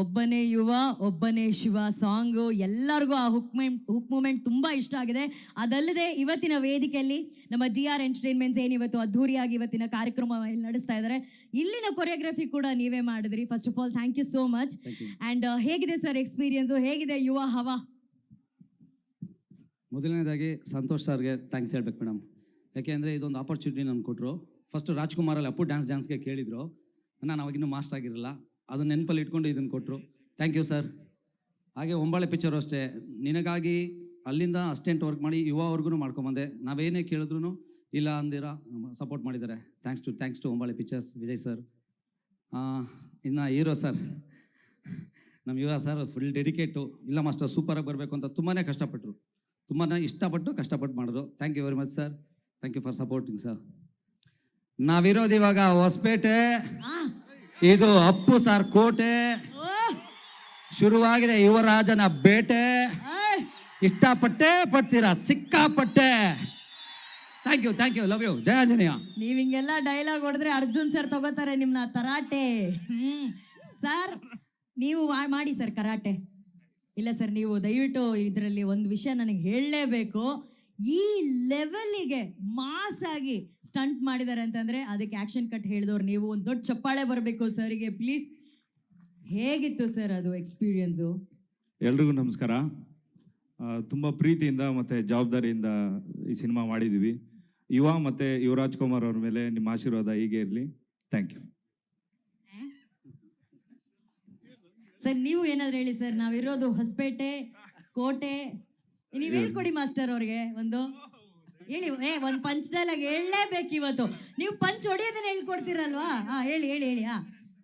ಒಬ್ಬನೇ ಯುವ ಒಬ್ಬನೇ ಶಿವ ಸಾಂಗು ಎಲ್ಲರಿಗೂ ಆ ಹುಕ್ ಹುಕ್ ಮೂಮೆಂಟ್ ತುಂಬ ಇಷ್ಟ ಆಗಿದೆ. ಅದಲ್ಲದೆ ಇವತ್ತಿನ ವೇದಿಕೆಯಲ್ಲಿ ನಮ್ಮ ಡಿ ಆರ್ ಎಂಟರ್ಟೈನ್ಮೆಂಟ್ಸ್ ಏನಿವತ್ತು ಇವತ್ತು ಅದ್ಧೂರಿಯಾಗಿ ಇವತ್ತಿನ ಕಾರ್ಯಕ್ರಮ ನಡೆಸ್ತಾ ಇದ್ದಾರೆ. ಇಲ್ಲಿನ ಕೊರಿಯೋಗ್ರಫಿ ಕೂಡ ನೀವೇ ಮಾಡಿದ್ರಿ. First of all thank you so much and ಹೇಗಿದೆ ಸರ್ ಎಕ್ಸ್ಪೀರಿಯನ್ಸು ಹೇಗಿದೆ ಯುವ ಹವಾ? ಮೊದಲನೇದಾಗಿ ಸಂತೋಷ್ ಸರ್ಗೆ ಥ್ಯಾಂಕ್ಸ್ ಹೇಳ್ಬೇಕು ಮೇಡಮ್ ಯಾಕೆಂದರೆ ಇದೊಂದು ಆಪರ್ಚುನಿಟಿ ನಮ್ಗೆ ಕೊಟ್ಟರು ಫಸ್ಟ್ ರಾಜ್ಕುಮಾರಲ್ಲಿ ಅಪ್ಪು ಡ್ಯಾನ್ಸ್ ಡ್ಯಾನ್ಸ್ಗೆ ಕೇಳಿದರು. ನಾನು ಅವಾಗಿನ್ನೂ ಮಾಸ್ಟರ್ ಆಗಿರಲಿಲ್ಲ ಅದನ್ನ ನೆನಪಲ್ಲಿ ಇಟ್ಕೊಂಡು ಇದನ್ನು ಕೊಟ್ಟರು ಥ್ಯಾಂಕ್ ಯು ಸರ್ ಹಾಗೆ ಒಂಬಾಳೆ ಪಿಕ್ಚರು ಅಷ್ಟೇ. ನಿನಗಾಗಿ ಅಲ್ಲಿಂದ ಅಸ್ಟೆಂಟ್ ವರ್ಕ್ ಮಾಡಿ ಯುವವರೆಗೂ ಮಾಡ್ಕೊಂಬಂದೆ. ನಾವೇನೇ ಕೇಳಿದ್ರು ಇಲ್ಲ ಅಂದಿರ ಸಪೋರ್ಟ್ ಮಾಡಿದ್ದಾರೆ. Thanks to thanks to Hombale pictures Vijay sir ಇನ್ನು ಹೀರೋ ಸರ್ ನಮ್ಮ ಯುವ ಸರ್ ಫುಲ್ ಡೆಡಿಕೇಟು ಇಲ್ಲ ಮಾಸ್ಟರ್ ಸೂಪರಾಗಿ ಬರಬೇಕು ಅಂತ ತುಂಬಾ ಕಷ್ಟಪಟ್ಟರು ತುಂಬಾ ಇಷ್ಟಪಟ್ಟು ಕಷ್ಟಪಟ್ಟು ಮಾಡಿದ್ರು. Thank you very much sir thank you for supporting sir ನಾವಿರೋದು ಇವಾಗ ಹೊಸಪೇಟೆ. ಇದು ಅಪ್ಪು ಸಾರ್ ಕೋಟೆ. ಶುರುವಾಗಿದೆ ಯುವರಾಜನ ಬೇಟೆ. ಇಷ್ಟಪಟ್ಟೆ ಪಡ್ತೀರಾ? ಸಿಕ್ಕಾಪಟ್ಟೆ. Thank you thank you love you ಜಯ ಆಂಜನೇಯ. ನೀವು ಹಿಂಗೆಲ್ಲ ಡೈಲಾಗ್ ಹೊಡೆದ್ರೆ ಅರ್ಜುನ್ ಸರ್ ತಗೋತಾರೆ ನಿಮ್ಮನ್ನ ತರಾಟೆ. ಹ್ಮ್. ಸರ್ ನೀವು ಮಾಡಿ ಸರ್ ಕರಾಟೆ. ಇಲ್ಲ ಸರ್ ನೀವು ದಯವಿಟ್ಟು ಇದರಲ್ಲಿ ಒಂದು ವಿಷಯ ನನಗೆ ಹೇಳಲೇಬೇಕು. ಈ ಲೆವೆಲ್ಗೆ ಮಾಸ್ ಆಗಿ ಸ್ಟಂಟ್ ಮಾಡಿದ್ದಾರೆ ಅಂತಂದ್ರೆ ಅದಕ್ಕೆ ಆಕ್ಷನ್ ಕಟ್ ಹೇಳಿದವ್ರು ನೀವು. ಒಂದು ದೊಡ್ಡ ಚಪ್ಪಾಳೆ ಬರಬೇಕು ಸರಿಗೆ ಪ್ಲೀಸ್ ಹೇಗಿತ್ತು ಸರ್ ಅದು ಎಕ್ಸ್ಪೀರಿಯನ್ಸು ಎಲ್ರಿಗೂ ನಮಸ್ಕಾರ. ತುಂಬ ಪ್ರೀತಿಯಿಂದ ಮತ್ತು ಜವಾಬ್ದಾರಿಯಿಂದ ಈ ಸಿನಿಮಾ ಮಾಡಿದ್ದೀವಿ ಯುವ ಮತ್ತು ಯುವರಾಜ್ ಕುಮಾರ್ ಅವ್ರ ಮೇಲೆ ನಿಮ್ಮ ಆಶೀರ್ವಾದ ಹೀಗೆ ಇರಲಿ. ಥ್ಯಾಂಕ್ ಯು ಸರ್ ನೀವು ಏನಾದ್ರು ಹೇಳಿ ಸರ್ ನಾವಿರೋದು ಹೊಸಪೇಟೆ ಕೋಟೆ ನೀವು ಹೇಳ್ಕೊಡಿ ಮಾಸ್ಟರ್ ಅವ್ರಿಗೆ ಒಂದು. ಹೇಳಿ ಏ ಒಂದು ಪಂಚ್ ಡೈಲಾಗ್ ಹೇಳಲೇಬೇಕು ಇವತ್ತು. ನೀವು ಪಂಚ್ ಹೊಡಿಯೋದನ್ನ ಹೇಳ್ಕೊಡ್ತೀರಲ್ವಾ? ಹಾ ಹೇಳಿ ಹೇಳಿ ಹೇಳಿ ಹಾ.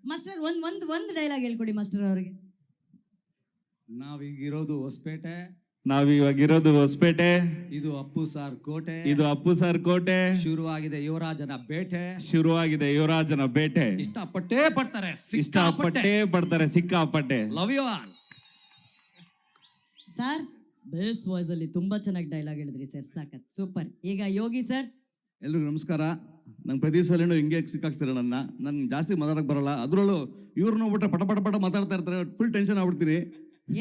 ಮಾಸ್ಟರ್ ಒಂದು ಒಂದು ಒಂದು ಡೈಲಾಗ್ ಹೇಳ್ಕೊಡಿ ಮಾಸ್ಟರ್ ಅವ್ರಿಗೆ. ನಾವೀಗಿರೋದು ಹೊಸಪೇಟೆ. ನಾವಿವಾಗ ಇರೋದು ಹೊಸಪೇಟೆ. ಇದು ಅಪ್ಪು ಸಾರ್ ಕೋಟೆ. ಇದು ಅಪ್ಪು ಸರ್ ಕೋಟೆ. ಶುರುವಾಗಿದೆ ಯುವರಾಜನ ಬೇಟೆ. ಶುರುವಾಗಿದೆ ಯುವರಾಜನ ಬೇಟೆ. ಇಷ್ಟಪಟ್ಟೇ ಪಡ್ತಾರೆ ಇಷ್ಟಪಟ್ಟೆ ಪಡ್ತಾರೆ ಸಿಕ್ಕಾಪಟ್ಟೆ. Love you all sir base voice ಅಲ್ಲಿ ತುಂಬಾ ಚೆನ್ನಾಗಿ ಡೈಲಾಗ್ ಹೇಳಿದ್ರಿ ಸರ್ ಸಾಕತ್. ಸೂಪರ್ ಈಗ ಯೋಗಿ ಸರ್ ಎಲ್ರಿಗೂ ನಮಸ್ಕಾರ. ನಂಗೆ ಪ್ರತಿ ಸಲನೂ ಹಿಂಗೆ ಸಿಕ್ಕಾಕ್ಸ್ತೀರ ನನ್ನ. ನನ್ಗೆ ಜಾಸ್ತಿ ಮಾತಾಡಕ್ಕೆ ಬರಲ್ಲ. ಅದರಲ್ಲೂ ಇವ್ರು ನೋಡ್ಬಿಟ್ಟು ಪಟ ಪಟ ಪಟ ಮಾತಾಡ್ತಾ ಇರ್ತಾರೆ. ಫುಲ್ ಟೆನ್ಷನ್ ಆಗ್ಬಿಡ್ತೀನಿ.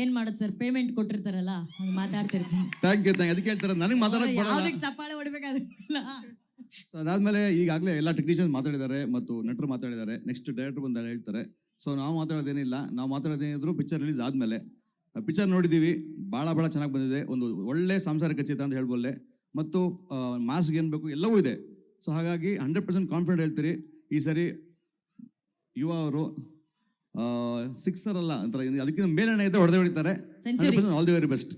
ಏನ್ ಮಾಡೋದು ಸರ್ ಪೇಮೆಂಟ್ ಕೊಟ್ಟಿರ್ತಾರಲ್ಲ ಹಂಗೆ ಮಾತಾಡ್ತಿರ್ತೀನಿ. ಥ್ಯಾಂಕ್ ಯು ಥ್ಯಾಂಕ್ ಅದಕ್ಕೆ ಹೇಳ್ತಾರೆ ನನಗೆ ಮಾತಾಡಕ್ಕೆ ಬರಲ್ಲ. ಯಾವ್ದಕ್ಕೆ ಚಪ್ಪಾಳೆ ಹೊಡಿಬೇಕಾಗಿಲ್ಲ. ಸೊ ಅದಾದ್ಮೇಲೆ ಈಗಾಗಲೇ ಎಲ್ಲ ಟೆಕ್ನಿಷಿಯನ್ಸ್ ಮಾತಾಡಿದ್ದಾರೆ ಮತ್ತು ನಟರು ಮಾತಾಡಿದ್ದಾರೆ. ನೆಕ್ಸ್ಟ್ ಡೈರೆಕ್ಟರ್ ಬಂದ ಹೇಳ್ತಾರೆ. ಸೊ ನಾವು ಮಾತಾಡೋದೇನಿಲ್ಲ. ನಾವು ಮಾತಾಡೋದೇನಿದ್ರು ಪಿಕ್ಚರ್ ರಿಲೀಸ್ ಆದಮೇಲೆ. ಪಿಕ್ಚರ್ ನೋಡಿದ್ದೀವಿ ಭಾಳ ಭಾಳ ಚೆನ್ನಾಗಿ ಬಂದಿದೆ. ಒಂದು ಒಳ್ಳೆ ಸಾಂಸಾರಿಕ ಚಿತ್ರ ಅಂತ ಹೇಳ್ಬೋಲ್ಲೆ ಮತ್ತು ಮಾಸ್ಕ್ ಏನು ಬೇಕು ಎಲ್ಲವೂ ಇದೆ. ಸೊ ಹಾಗಾಗಿ ಹಂಡ್ರೆಡ್ ಪರ್ಸೆಂಟ್ ಕಾನ್ಫಿಡೆಂಟ್ ಹೇಳ್ತೀರಿ. ಈ ಸರಿ ಯುವ ಅವರು ಸಿಕ್ಸರ್ ಅಲ್ಲ ಅಂತ ಅದಕ್ಕಿಂತ ಮೇಲೆ ಇದ್ದರೆ ಹೊಡೆದೇ ಹೊಡಿತಾರೆ. All the very best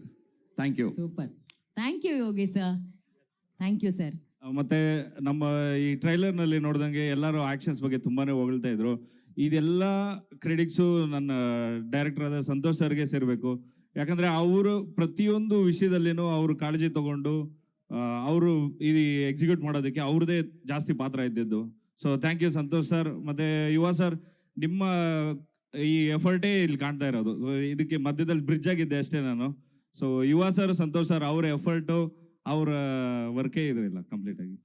thank you super thank you Yogi sir thank you sir ಮತ್ತೆ ನಮ್ಮ ಈ ಟ್ರೈಲರ್ನಲ್ಲಿ ನೋಡಿದಂಗೆ ಎಲ್ಲರೂ ಆಕ್ಷನ್ಸ್ ಬಗ್ಗೆ ತುಂಬಾನೇ ಹೊಗಳ್ತಾ ಇದ್ರು. ಇದೆಲ್ಲ ಕ್ರೆಡಿಟ್ಸು ನನ್ನ ಡೈರೆಕ್ಟರ್ ಆದ ಸಂತೋಷ್ ಸರ್ಗೆ ಸೇರಬೇಕು. ಯಾಕಂದ್ರೆ ಅವರು ಪ್ರತಿಯೊಂದು ವಿಷಯದಲ್ಲಿನೂ ಅವರು ಕಾಳಜಿ ತಗೊಂಡು ಅವರು ಇದು ಎಕ್ಸಿಕ್ಯೂಟ್ ಮಾಡೋದಕ್ಕೆ ಅವ್ರದೇ ಜಾಸ್ತಿ ಪಾತ್ರ ಇದ್ದಿದ್ದು. So thank you Santosh sir. ಮತ್ತೆ ಯುವ ಸರ್, ನಿಮ್ಮ ಈ ಎಫರ್ಟೇ ಇಲ್ಲಿ ಕಾಣ್ತಾ ಇರೋದು. ಇದಕ್ಕೆ ಮಧ್ಯದಲ್ಲಿ ಬ್ರಿಡ್ಜ್ ಆಗಿದ್ದೆ ಅಷ್ಟೇ ನಾನು. So Yuva sir, Santosh sir, ಅವರ ಎಫರ್ಟು ಅವರ ವರ್ಕೇ ಇರಲಿಲ್ಲ ಕಂಪ್ಲೀಟ್ ಆಗಿ.